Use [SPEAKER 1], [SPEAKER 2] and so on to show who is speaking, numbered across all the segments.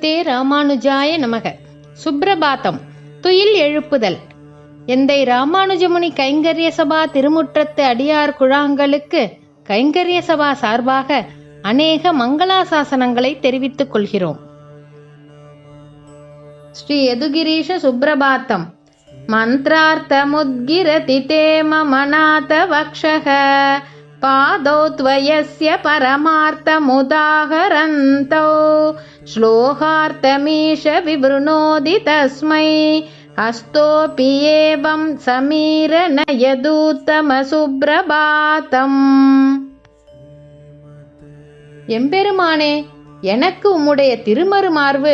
[SPEAKER 1] ஸ்ரீமதே ராமானுஜாய நமக. சுப்பிரபாத்தம் துயில் எழுப்புதல். எந்தை ராமானுஜமுனி கைங்கரிய சபா திருமுற்றத்து அடியார் குழாங்களுக்கு கைங்கரிய சபா சார்பாக அநேக மங்களாசாசனங்களை தெரிவித்துக் கொள்கிறோம். ஸ்ரீ யதுகிரீஷ சுப்பிரபாத்தம் மந்திரார்த்தமுத்கிரதி தே மமநாத வக்ஷக. पादौ त्वयस्य परमार्थमुदाहरन्तौ श्लोकार्थमीश विवृणोदि तस्मै हस्तोऽपि एवं समीर नयदूत्तमसुप्रभातम् எம்பெருமானே எனக்கு உம்முடைய திருமருமார்பு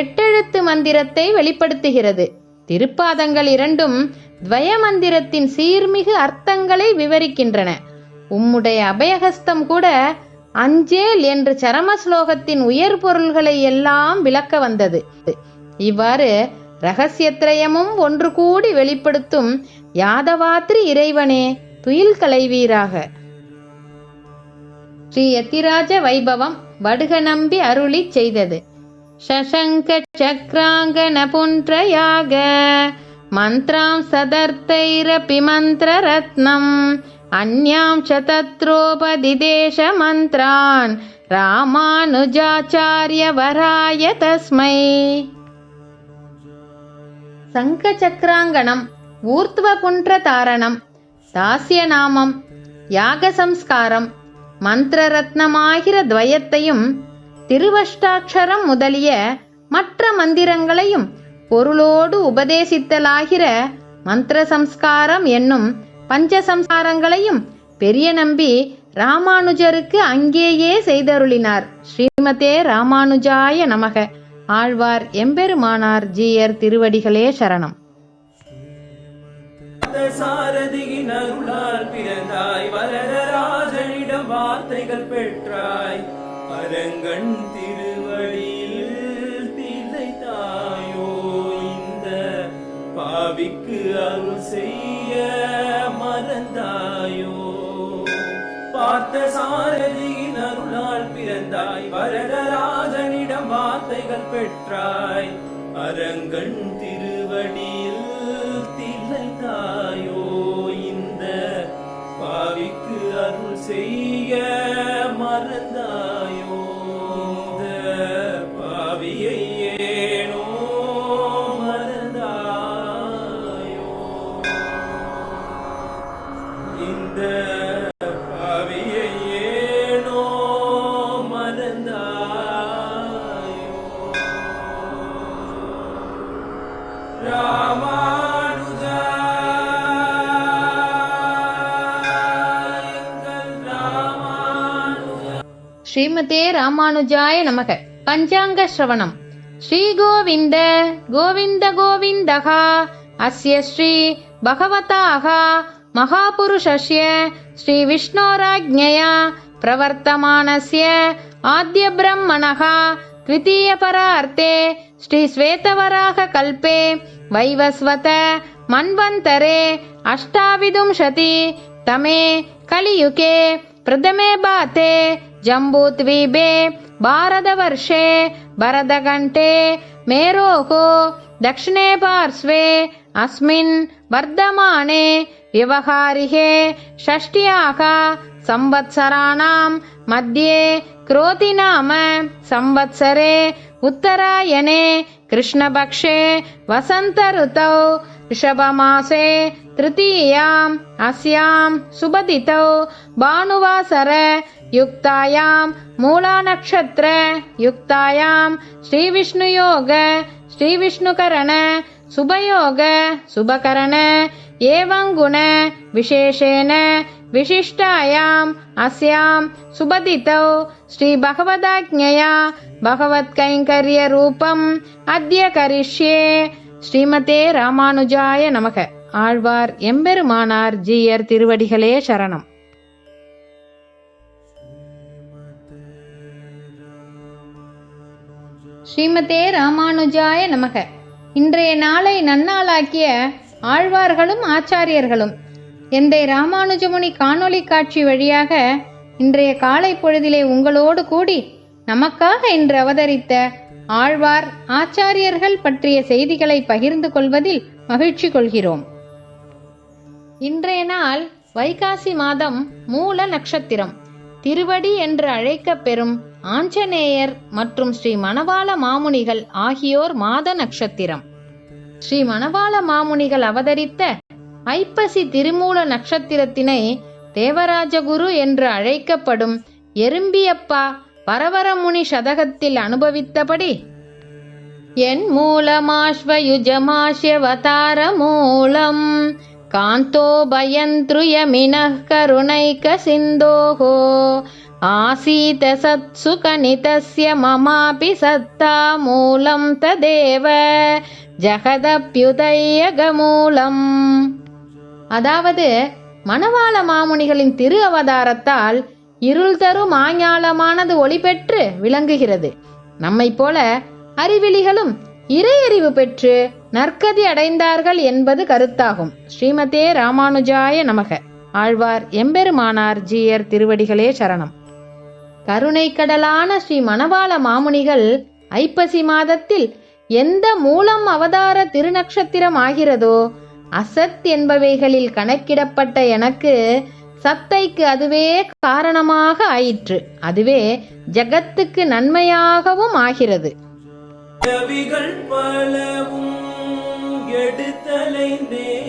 [SPEAKER 1] எட்டெழுத்து மந்திரத்தை வெளிப்படுத்துகிறது திருப்பாதங்கள் இரண்டும் துவய மந்திரத்தின் சீர்மிகு அர்த்தங்களை விவரிக்கின்றன உம்முடைய அபயஹஸ்தம் கூட அஞ்சேல் என்று சரம ஸ்லோகத்தின் உயர் பொருள்களை எல்லாம் விளக்க வந்தது. இவ்வாறு ரகசியத்ரயமும் ஒன்று கூடி வெளிப்படுத்தும் யாதவாத்ரி இறைவனே துயில் கலைவீராக. ஸ்ரீ யத்திராஜ வைபவம் வடுக நம்பி அருளி செய்தது. சசங்க சக்ராங்கன புன்றயாக மந்திராம் சதர்த்தைரபி மந்திர ரத்னம் अन्यां च तत्रोपदिदेशमन्त्रान् रामानुजाचार्यवराय तस्मै சங்கச்சக்கராங்கணம் ஊர்த்வகுன்றதாரணம் தாசியநாமம் யாகசம்ஸ்காரம் மந்திரரத்னமாகிற துவயத்தையும் திருவஷ்டாட்சரம் முதலிய மற்ற மந்திரங்களையும் பொருளோடு உபதேசித்தலாகிற மந்திர சம்ஸ்காரம் என்னும் பஞ்சசம்சாரங்களையும் பெரிய நம்பி ராமானுஜருக்கு அங்கேயே செய்தருளினார். ஸ்ரீமதே ராமானுஜாய நமக. ஆழ்வார் எம்பெருமானார் ஜீயர் திருவடிகளே சரணம்.
[SPEAKER 2] சாரதியின் அருளால் பிறந்தாய் வரதராஜனிடம் வார்த்தைகள் பெற்றாய் அரங்கன் திருவடியில் திளைத்தாயோ இந்த பாவிக்கு அருள் செய்ய பார்த்த சாரதியின் அருளால் பிறந்தாய். வரதராஜனிடம் வார்த்தைகள் பெற்றாய். அரங்கன் திருவடியில் திளைத்தாயோ இந்த பாவிக்கு அருள் செய்ய
[SPEAKER 1] ஸ்ரீமதே ராமானுஜாய நமக பஞ்சாங்க ஸ்ரவணம் ஸ்ரீ கோவிந்த கோவிந்த கோவிந்தகா அஸ்ய ஸ்ரீ பகவதாக மகாபுருஷஸ்ய ஸ்ரீ விஷ்ணோராஜ்ஞயா பிரவர்த்தமானஸ்ய ஆத்ய பிரம்மணः द्वितीयपरार्थे श्रीश्वेतवराह कल्पे वैवस्वत मन्वन्तरे अष्टाविंशति तमे कलियुगे प्रथमे बाते जम्बूद्वीपे भारतवर्षे भरतघण्टे मेरोः दक्षिणे पार्श्वे अस्मिन् वर्धमाने व्यवहारिहे षष्ट्याः संवत्सराणां मध्ये क्रोति नाम संवत्सरे उत्तरायणे कृष्णपक्षे वसन्तऋतौ ऋषभमासे तृतीयाम् अस्यां सुबदितौ भानुवासर युक्तायां मूलानक्षत्र युक्तायां श्रीविष्णुयोग श्रीविष्णुकरण शुभयोग शुभकरण एवं गुण विशेषेण विशिष्टायाम् अस्यां सुबदितौ श्रीभगवदाज्ञया भगवत्कैङ्कर्यरूपम् अद्य करिष्ये ஸ்ரீமதே ராமானுஜாய நமக ஆழ்வார் எம்பெருமானார் ஜீயர் திருவடிகளே சரணம் ஸ்ரீமதே ராமானுஜாய நமக. இன்றைய நாளை நன்னாளாக்கிய ஆழ்வார்களும் ஆச்சாரியர்களும் எந்தை ராமானுஜமுனி காணொளி காட்சி வழியாக இன்றைய காலை பொழுதிலே உங்களோடு கூடி நமக்காக இன்று அவதரித்த ஆழ்வார் ஆச்சாரியர்கள் பற்றிய செய்திகளை பகிர்ந்து கொள்வதில் மகிழ்ச்சி கொள்கிறோம். இன்றைய நாள் வைகாசி மாதம் மூல நட்சத்திரம். திருவடி என்று அழைக்கப் பெறும் ஆஞ்சநேயர் மற்றும் ஸ்ரீ மணவாள மாமுனிகள் ஆகியோர் மாத நட்சத்திரம். ஸ்ரீ மணவாள மாமுனிகள் அவதரித்த ஐப்பசி திருமூல நட்சத்திரத்தினை தேவராஜகுரு என்று அழைக்கப்படும் எறும்பியப்பா பரவரமுனி சதகத்தில் அனுபவித்தபடி என் மூலமாஸ்வயுஜமாஷ்யவதார மூலம் காந்தோ பயந்த்ருயமினः கருணைக சிந்தோகோ ஆசீத சத்சுகனிதஸ்ய மமாபி சத்தா மூலம் ததேவ ஜகதப்யுதயகமூலம் அதாவது மணவாள மாமுனிகளின் திரு அவதாரத்தால் இருள் தரும் மாஞாலமானது ஒளி பெற்று விளங்குகிறது. நம்மைப் போல அறிவிலிகளும் இறையறிவு பெற்று நற்கதி அடைந்தார்கள் என்பது கருத்தாகும். ஸ்ரீமதே ராமானுஜாய நமக. ஆழ்வார் எம்பெருமானார் ஜீயர் திருவடிகளே சரணம். கருணை கடலான ஸ்ரீ மணவாள மாமுனிகள் ஐப்பசி மாதத்தில் எந்த மூலம் அவதார திருநக்ஷத்திரம் ஆகிறதோ அசத் என்பவைகளில் கணக்கிடப்பட்ட எனக்கு சத்தைக்கு அதுவே காரணமாக ஆயிற்று. அதுவே ஜகத்துக்கு நன்மையாகவும் ஆகிறது.
[SPEAKER 2] பலவும் எடுத்தலைந்தேனே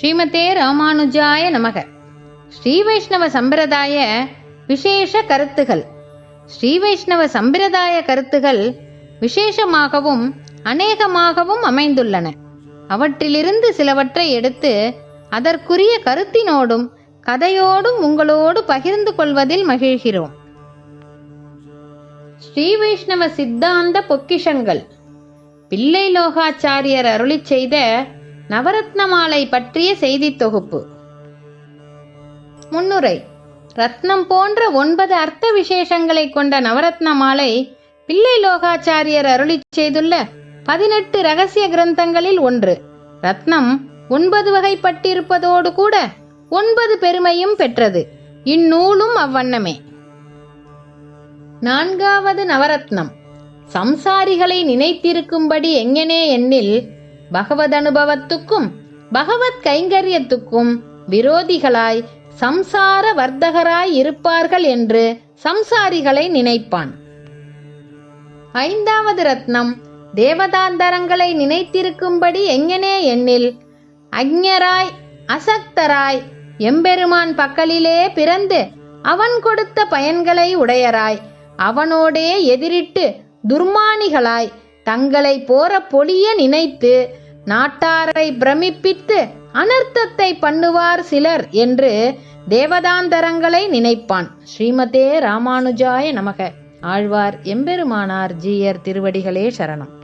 [SPEAKER 1] ஸ்ரீமதே ராமானுஜாய நமக. ஸ்ரீ வைஷ்ணவ சம்பிரதாய விசேஷ கருத்துகள். ஸ்ரீ வைஷ்ணவ சம்பிரதாய கருத்துகள் விசேஷமாகவும் அநேகமாகவும் அமைந்துள்ளன. அவற்றிலிருந்து சிலவற்றை எடுத்து அதற்குரிய கருத்தினோடும் கதையோடும் உங்களோடு பகிர்ந்து கொள்வதில் மகிழ்கிறோம். ஸ்ரீ வைஷ்ணவ சித்தாந்த பொக்கிஷங்கள். பிள்ளை லோகாச்சாரியர் அருளி செய்த நவரத்னமாலை பற்றிய செய்தித் தொகுப்பு. முன்னுரை. ரத்னம் போன்ற ஒன்பது அர்த்த விசேஷங்களை கொண்ட நவரத்ன மாலை பிள்ளை லோகாச்சாரியர் அருளிச் செய்துள்ள பதினெட்டு ரகசிய கிரந்தங்களில் ஒன்று. ரத்னம் ஒன்பது வகைப்பட்டிருப்பதோடு கூட ஒன்பது பெருமையும் பெற்றது. இந்நூலும் அவ்வண்ணமே. நான்காவது நவரத்னம். சம்சாரிகளை நினைத்திருக்கும்படி எங்கனே எண்ணில் பகவத் அனுபவத்துக்கும் பகவத் கைங்கரியத்துக்கும் விரோதிகளாய் சம்சார வர்த்தகராய் இருப்பார்கள் என்று சம்சாரிகளை நினைப்பான். ஐந்தாவது ரத்னம் தேவதாந்தரங்களை நினைத்திருக்கும்படி எங்கனே எண்ணில் அஞ்ஞராய் அசக்தராய் எம்பெருமான் பக்கலிலே பிறந்து அவன் கொடுத்த பயன்களை உடையராய் அவனோடே எதிரிட்டு துர்மானிகளாய் தங்களை போற பொழிய நினைத்து நாட்டாரை பிரமிப்பித்து அனர்த்தத்தை பண்ணுவார் சிலர் என்று தேவதாந்தரங்களை நினைப்பான். ஸ்ரீமதே ராமானுஜாய நமக. ஆழ்வார் எம்பெருமானார் ஜீயர் திருவடிகளே சரணம்.